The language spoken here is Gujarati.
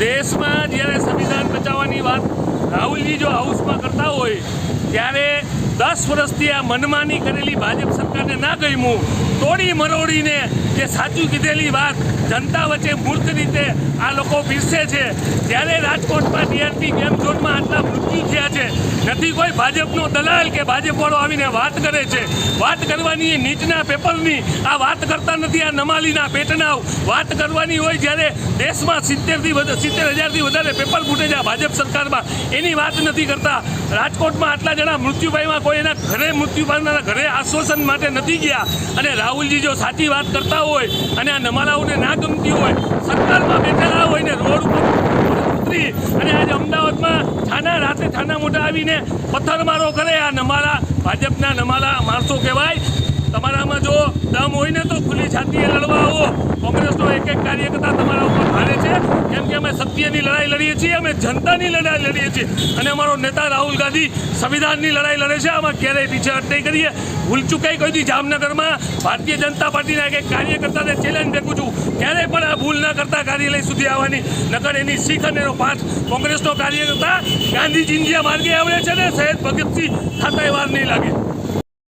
દેશમાં જ્યારે સંવિધાન બચાવવાની વાત રાહુલજી જો હાઉસમાં કરતા હોય, ત્યારે દસ વર્ષથી આ મનમાની કરેલી ભાજપ સરકારને ના ગમ્યું, તોડી મરોડીને જે સાચું કીધેલી વાત જનતા વચ્ચે મૂર્ખ રીતે આ લોકો પીરસે છે જ્યારે રાજકોટમાં ટીઆરપી ગેમ ઝોનમાં આટલા મૃત્યુ થયા છે. નથી કોઈ ભાજપનો દલાલ કે ભાજપવાળો આવીને વાત કરે છે. વાત કરવાની નીચના પેપરની, આ વાત કરતા નથી, આ નમાલીના પેટના વાત કરવાની હોય જ્યારે દેશમાં સિત્તેરથી સિત્તેર હજારથી વધારે પેપર ફૂટે છે આ ભાજપ સરકારમાં. એની વાત નથી કરતા. રાજકોટમાં આટલા જણા મૃત્યુ પામ્યા, કોઈ એના ઘરે મૃત્યુ પામનારા ઘરે આશ્વાસન માટે નથી ગયા. અને રાહુલજી જો સાચી વાત કરતા હોય અને આ નમાલાઓને ના ગમતી હોય, સરકારમાં બેઠેલા હોય ને રોડ ઉપર ઉતરી અને આજે અમદાવાદમાં છાના રાતે થાના મોટા આવીને પથ્થરમારો કરે આ નમાલા, ભાજપના નમાલા માણસો કહેવાય. તમારામાં જો દમ હોય ને તો ખુલ્લી છાતીએ લડવા આવો. કોંગ્રેસનો એક એક કાર્યકર્તા તમારા ઉપર ભારે સત્યની લડાઈ લડીએ છીએ, અમે જનતાની લડાઈ લડીએ છીએ. અને અમારો નેતા રાહુલ ગાંધી સંવિધાનની લડાઈ લડે છે, આમાં ક્યારેય પીછેહટ નહીં કરીએ. ભૂલ ચૂકાઈ કહી દી જામનગરમાં ભારતીય જનતા પાર્ટીના એક કાર્યકર્તાને ચેલેન્જ દેખું છું. ક્યારેય પણ આ ભૂલ ના કરતા કાર્યાલય સુધી આવવાની. નકર એની શીખ અને એનો પાઠ કોંગ્રેસનો કાર્યકર્તા ગાંધીજીની જે માર્ગે આવડે છે ને? સહેજ ભગતસિંહ ખાતા વાર નહીં લાગે.